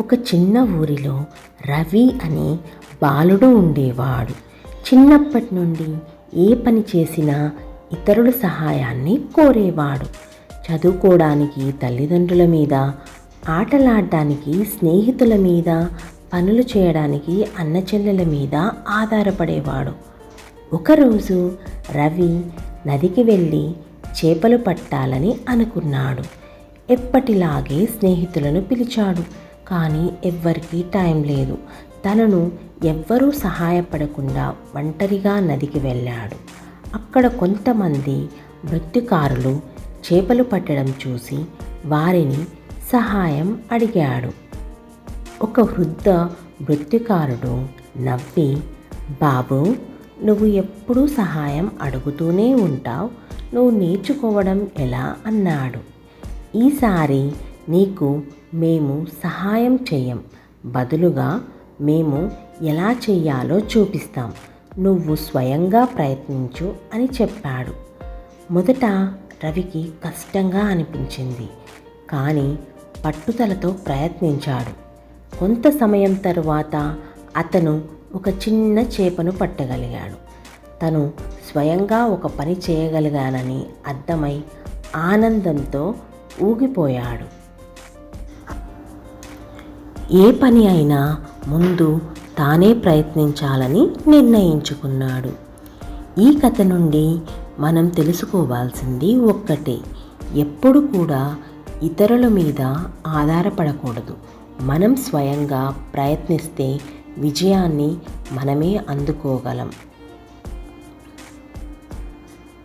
ఒక చిన్న ఊరిలో రవి అనే బాలుడు ఉండేవాడు. చిన్నప్పటి నుండి ఏ పని చేసినా ఇతరుల సహాయాన్ని కోరేవాడు. చదువుకోవడానికి తల్లిదండ్రుల మీద ఆటలాడడానికి స్నేహితుల మీద పనులు చేయడానికి అన్నచెల్లెల మీద ఆధారపడేవాడు. ఒకరోజు రవి నదికి వెళ్ళి చేపలు పట్టాలని అనుకున్నాడు. ఎప్పటిలాగే స్నేహితులను పిలిచాడు. కానీ ఎవ్వరికీ టైం లేదు. తనను ఎవ్వరూ సహాయపడకుండా ఒంటరిగా నదికి వెళ్ళాడు. అక్కడ కొంతమంది మృత్యుకారులు చేపలు పట్టడం చూసి వారిని సహాయం అడిగాడు. ఒక వృద్ధ మృత్యుకారుడు నవ్వి బాబు నువ్వు ఎప్పుడూ సహాయం అడుగుతూనే ఉంటావు. నువ్వు నేర్చుకోవడం ఎలా? అన్నాడు. ఈసారి నీకు మేము సహాయం చేయం. బదులుగా మేము ఎలా చెయ్యాలో చూపిస్తాం. నువ్వు స్వయంగా ప్రయత్నించు అని చెప్పాడు. మొదట రవికి కష్టంగా అనిపించింది. కానీ పట్టుదలతో ప్రయత్నించాడు. కొంత సమయం తరువాత అతను ఒక చిన్న చేపను పట్టగలిగాడు. తను స్వయంగా ఒక పని చేయగలిగానని అర్థమై ఆనందంతో ఊగిపోయాడు. ఏ పని అయినా ముందు తానే ప్రయత్నించాలని నిర్ణయించుకున్నాడు. ఈ కథ నుండి మనం తెలుసుకోవాల్సింది ఒక్కటే. ఎప్పుడు కూడా ఇతరుల మీద ఆధారపడకూడదు. మనం స్వయంగా ప్రయత్నిస్తే విజయాన్ని మనమే అందుకోగలం.